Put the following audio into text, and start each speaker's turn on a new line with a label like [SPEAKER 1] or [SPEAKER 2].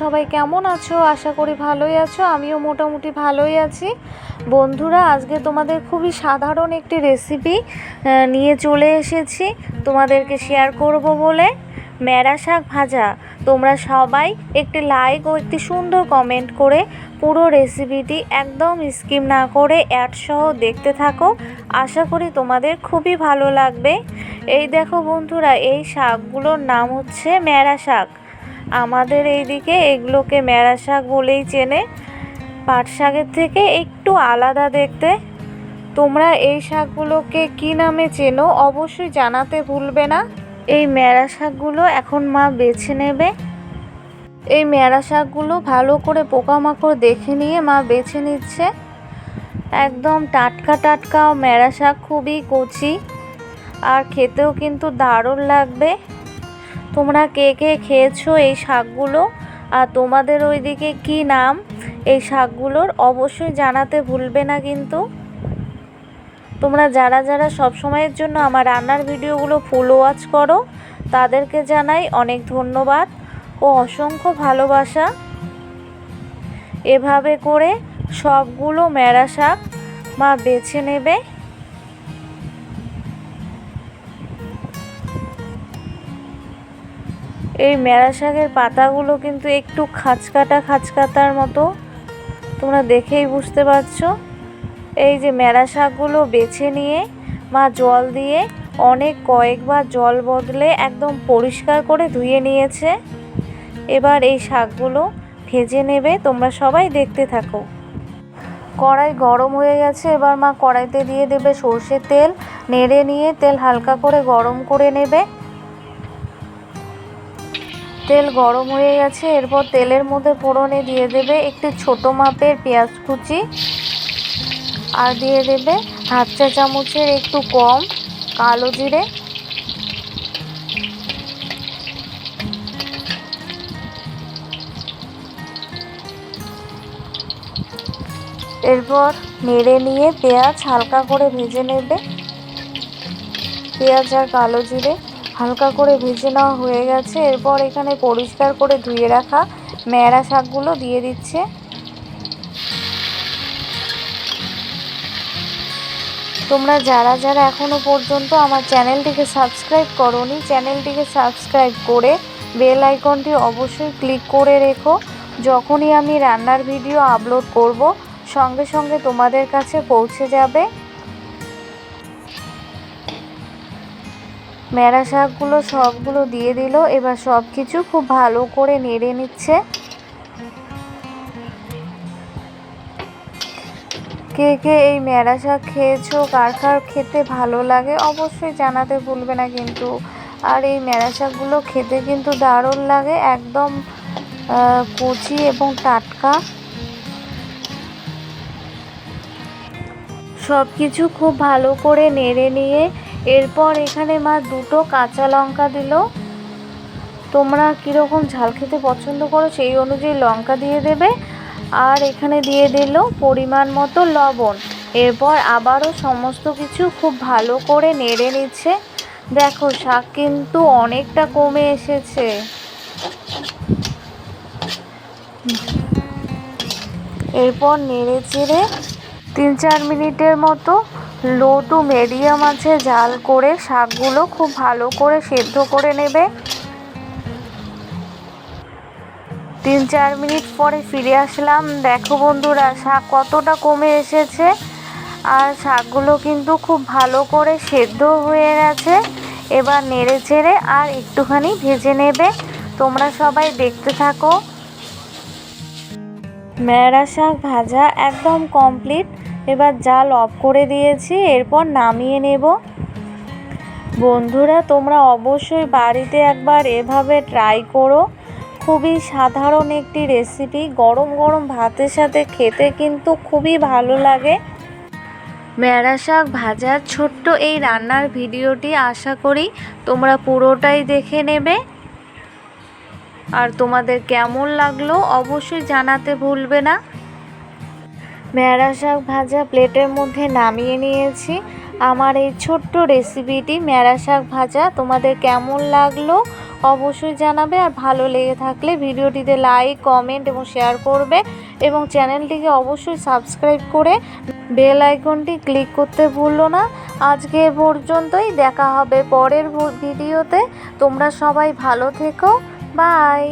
[SPEAKER 1] সবাই কেমন আছো? আশা করি ভালোই আছো। আমিও মোটামুটি ভালোই আছি। বন্ধুরা, আজকে তোমাদের খুবই সাধারণ একটি রেসিপি নিয়ে চলে এসেছি। তোমাদেরকে শেয়ার করব বলে। ম্যাড়া শাক ভাজা। তোমরা সবাই একটি লাইক ও একটি সুন্দর কমেন্ট করে পুরো রেসিপিটি একদম স্কিম না করে অ্যাড সহ দেখতে থাকো। আশা করি তোমাদের খুবই ভালো লাগবে। এই দেখো বন্ধুরা, এই শাকগুলোর নাম হচ্ছে ম্যাড়া শাক। আমাদের এইদিকে এগুলোকে ম্যাড়া শাক বলেই চেনে। পাট শাকের থেকে একটু আলাদা দেখতে। তোমরা এই শাকগুলোকে কি নামে চেনো অবশ্যই জানাতে ভুলবে না। এই ম্যাড়া শাকগুলো এখন মা বেছে নেবে। এই ম্যাড়া শাকগুলো ভালো করে পোকামাকড় দেখে নিয়ে মা বেছে নিচ্ছে। একদম টাটকা টাটকা ম্যাড়া শাক, খুবই কচি। আর খেতেও কিন্তু দারুণ লাগবে। তোমরা কে কে খেয়েছো এই শাকগুলো? আর তোমাদের ওইদিকে কি নাম? এই শাকগুলোর অবশ্যই জানাতে ভুলবে না কিন্তু। তোমরা যারা যারা সব সময়ের জন্য আমার রান্নার ভিডিওগুলো ফুল ওয়াচ করো, তাদেরকে জানাই অনেক ধন্যবাদ ও অসংখ্য ভালোবাসা। এভাবে করে সবগুলো ম্যাড়া শাক মা বেছে নেবে। এই ম্যাড়া শাকের পাতাগুলো কিন্তু একটু খাঁচকাটা খাঁচকাতার মতো। তোমরা দেখেই বুঝতে পারছ। এই যে ম্যাড়া শাকগুলো বেছে নিয়ে, মা জল দিয়ে অনেক কয়েকবার জল বদলে একদম পরিষ্কার করে ধুয়ে নিয়েছে। এবার এই শাকগুলো ভেজে নেবে, তোমরা সবাই দেখতে থাকো। কড়াই গরম হয়ে গেছে, এবার মা কড়াইতে দিয়ে দেবে সর্ষের তেল। নেড়ে নিয়ে তেল হালকা করে গরম করে নেবে। তেল গরম হয়ে গেছে, এরপর তেলের মধ্যে ফোড়নে দিয়ে দেবে একটি ছোট মাপের পেঁয়াজ কুচি আর দিয়ে দেবে হাফ চা চামচের একটু কম কালো জিরে। এরপর নেড়ে নিয়ে পেঁয়াজ হালকা করে ভেজে নেবে। পেঁয়াজ আর কালো জিরে। হালকা করে ভেজে নেওয়া হয়ে গেছে। এরপর এখানে পরিষ্কার করে ধুয়ে রাখা ম্যাড়া শাকগুলো দিয়ে দিচ্ছে। তোমরা যারা যারা এখনও পর্যন্ত আমার চ্যানেলটিকে সাবস্ক্রাইব করনি, চ্যানেলটিকে সাবস্ক্রাইব করে বেল আইকনটি অবশ্যই ক্লিক করে রেখো। যখনই আমি রান্নার ভিডিও আপলোড করব, সঙ্গে সঙ্গে তোমাদের কাছে পৌঁছে যাবে। ম্যাড়া শাকগুলো সবগুলো দিয়ে দিল। এবার সব কিছু খুব ভালো করে নেড়ে নিচ্ছে। কে কে এই ম্যাড়া শাক খেয়েছো? কার কার খেতে ভালো লাগে? অবশ্যই জানাতে ভুলবে না কিন্তু। আর এই ম্যাড়া শাকগুলো খেতে কিন্তু দারুণ লাগে। একদম কচি এবং টাটকা। সব কিছু খুব ভালো করে নেড়ে নিয়ে এরপর এখানে মা দুটো কাঁচা লঙ্কা দিল। তোমরা কীরকম ঝাল খেতে পছন্দ করো সেই অনুযায়ী লঙ্কা দিয়ে দেবে। আর এখানে দিয়ে দিল পরিমাণ মতো লবণ। এরপর আবারও সমস্ত কিছু খুব ভালো করে নেড়ে নিচ্ছে। দেখো, শাক কিন্তু অনেকটা কমে এসেছে। এরপর নেড়ে চেড়ে তিন চার মিনিটের মতো লো টু মিডিয়াম আছে, জাল করে শাকগুলো খুব ভালো করে সেদ্ধ করে নেবে। তিন চার মিনিট পরে ফিরে আসলাম। দেখো বন্ধুরা, শাক কতটা কমে এসেছে আর শাকগুলো কিন্তু খুব ভালো করে সেদ্ধ হয়ে গেছে। এবার নেড়ে চেড়ে আর একটুখানি ভেজে নেবে। তোমরা সবাই দেখতে থাকো। ম্যাড়া শাক ভাজা একদম কমপ্লিট এবার জাল অফ করে দিয়েছি, এরপর নামিয়ে নেব। বন্ধুরা, তোমরা অবশ্যই বাড়িতে একবার এভাবে ট্রাই করো। খুবই সাধারণ একটি রেসিপি গরম গরম ভাতের সাথে খেতে কিন্তু খুবই ভালো লাগে। ম্যাড়া শাক ভাজার ছোট্ট এই রান্নার ভিডিওটি আশা করি তোমরা পুরোটাই দেখে নেবে। আর তোমাদের কেমন লাগল অবশ্যই জানাতে ভুলবে না। ম্যাড়া শাক ভাজা প্লেটের মধ্যে নামিয়ে নিয়েছি। আমার এই ছোট্ট রেসিপিটি ম্যাড়া শাক ভাজা, তোমাদের কেমন লাগল অবশ্যই জানাবে আর ভালো লেগে থাকলে ভিডিওটিতে লাইক কমেন্ট এবং শেয়ার করবে এবং চ্যানেলটিকে অবশ্যই সাবস্ক্রাইব করে বেল আইকনটি ক্লিক করতে ভুলো না। আজকে পর্যন্তই, দেখা হবে পরের ভিডিওতে তোমরা সবাই ভালো থেকো। বাই